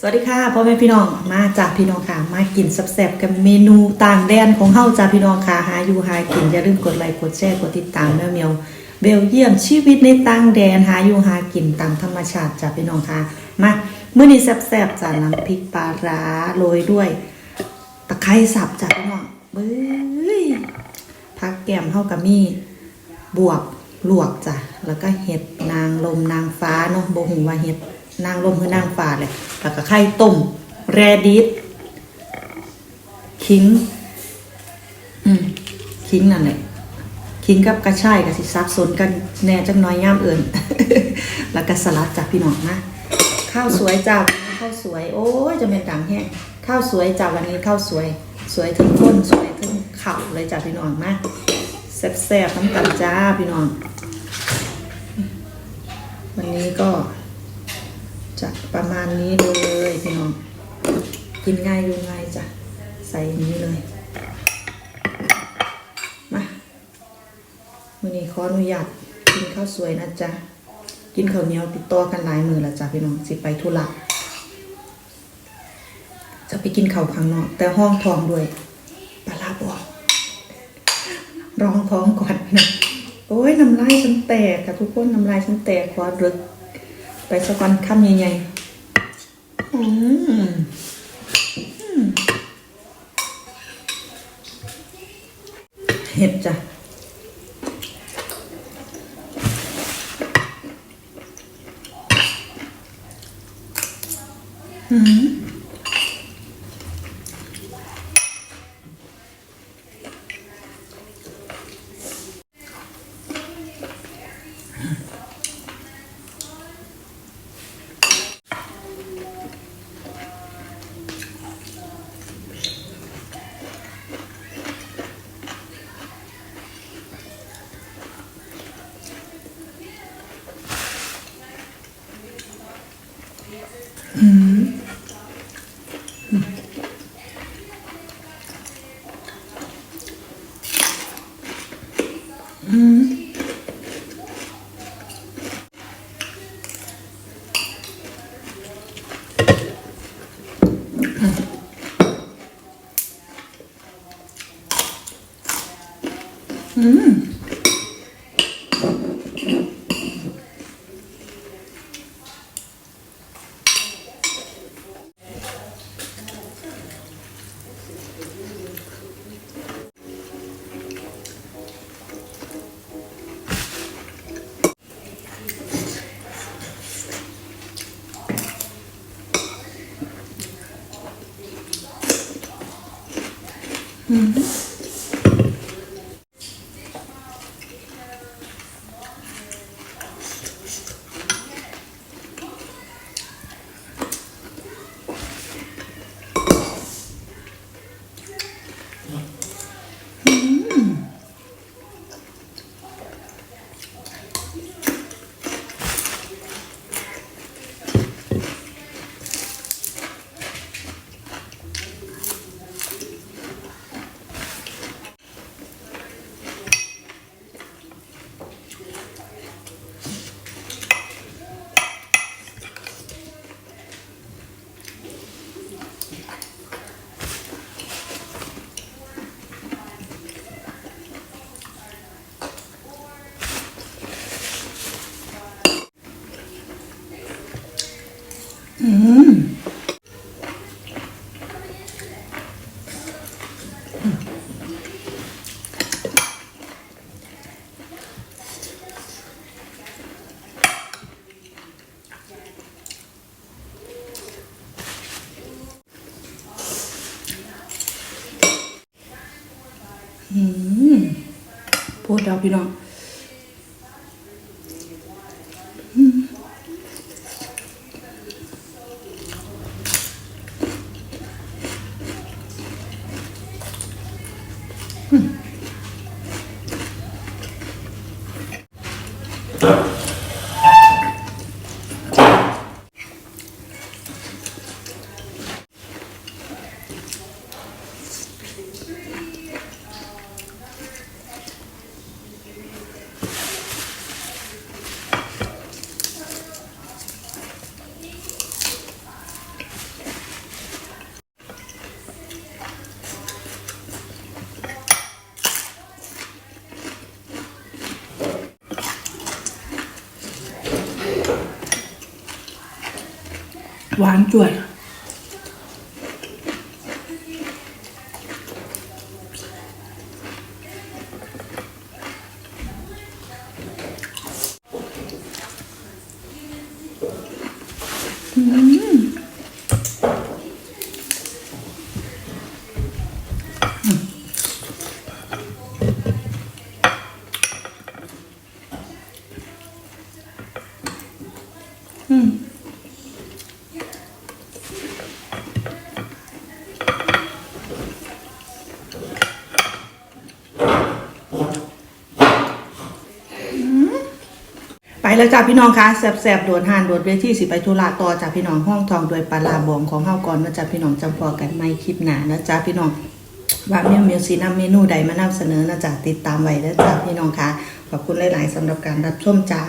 สวัสดีค่ะพ่อแม่พี่น้องมาจากพี่น้องค่ะมากินแซ่บๆกับเมนูต่างแดนของเฮาจากพี่น้องค่ะหาอยู่หากินอย่าลืมกดไลค์กดแชร์กดติดตามแมวเมียวเบลเยียมชีวิตในต่างแดนหาอยู่หากินตามธรรมชาติจากพี่น้องค่ะมามื้อนี้แซ่บๆจากน้ำพริกปลาร้าโรยด้วย ตะไคร้สับจากพี่น้องเบ้ยพักแก้มเฮากับมีบวบลวกจ้ะแล้วก็เห็ดนางลมนางฟ้าเนาะบ่ฮู้ว่าเห็ด นางลมคือนางฟ้าเลยแล้วก็ไข่ต้มแรดิสขิงอืมขิงนั่นแหละขิงกับกระชายกับสิซับสนกันแน่จังน้อยย่ามเอิญแล้วก็สลัดจากพี่น้องนะข้าวสวยจ้าข้าวสวย โอ้ยจะเป็นดังแห้งข้าวสวยจ้าวันนี้ข้าวสวย สวยถึงก้นสวยถึงเข่าเลยจ้าพี่น้องนะแซ่บๆน้ำกันจ้าพี่น้อง วันนี้ก็ ประมาณนี้เลยพี่น้อง กินง่ายดูง่ายจ้ะ ใส่อย่างนี้เลย มาวันนี้ขออนุญาตกินข้าวสวยนะจ๊ะ กินข้าวเหนียวติดต่อกันหลายมือล้วจ้ะพี่น้องสิไปธุระจะไปกินข้าวข้างนอก แต่ห้องทองด้วยปลาบอกร้องท้องก่อนนะโอ้ยน้ำลายฉันแตกค่ะทุกคนน้ำลายฉันแตกขอรึก ไปสักวันคำใหญ่ๆ อืมอืมเห็ด จ้ะอืมพูดเ Hmm. หวานจ่วย ไป แล้วจ้าพี่น้องคะแสบๆโดดหานโดดเวทีสิไปธุระต่อจากพี่น้องห้องทองโดยปลาบองของเฮาก่อนนะจ้าพี่น้องจำพอกันไม่คลิปหนานะจ้าพี่น้องว่าเมียวเมียวสีนำเมนูใดมานำเสนอนะจ้าติดตามไว้แล้วจ้าพี่น้องคะขอบคุณหลาย ๆสำหรับการรับชมจ้า